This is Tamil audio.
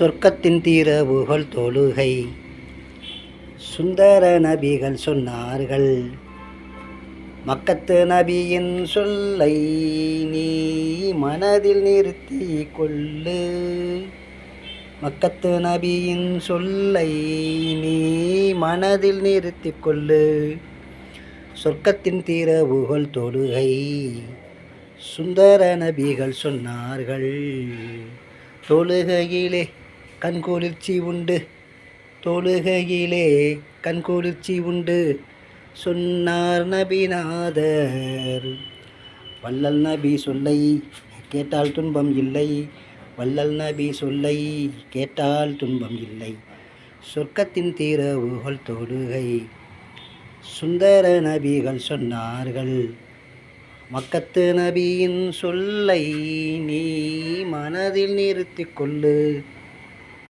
சொர்க்கத்தின் தீர புகழ் தொழுகை. சுந்தர நபிகள் சொன்னார்கள் மக்கத்து நபியின் சொல்லை நீ மனதில் நிறுத்தி கொள்ளு. மக்கத்து நபியின் சொல்லை நீ மனதில் நிறுத்தி கொள்ளு. சொர்க்கத்தின் தீர புகழ் தொழுகை. சுந்தர நபிகள் சொன்னார்கள் தொழுகையிலே கண்குளிர்ச்சி உண்டு. தொழுகையிலே கண்குளிர்ச்சி உண்டு. சொன்னார் நபிநாதர். வள்ளல் நபி சொல்லை கேட்டால் துன்பம் இல்லை. வள்ளல் நபி சொல்லை கேட்டால் துன்பம் இல்லை. சொர்க்கத்தின் தீரவுகள் தொழுகை. சுந்தர நபிகள் சொன்னார்கள். மக்கத்து நபியின் சொல்லை நீ மனதில் நிறுத்திக் கொள்ளு.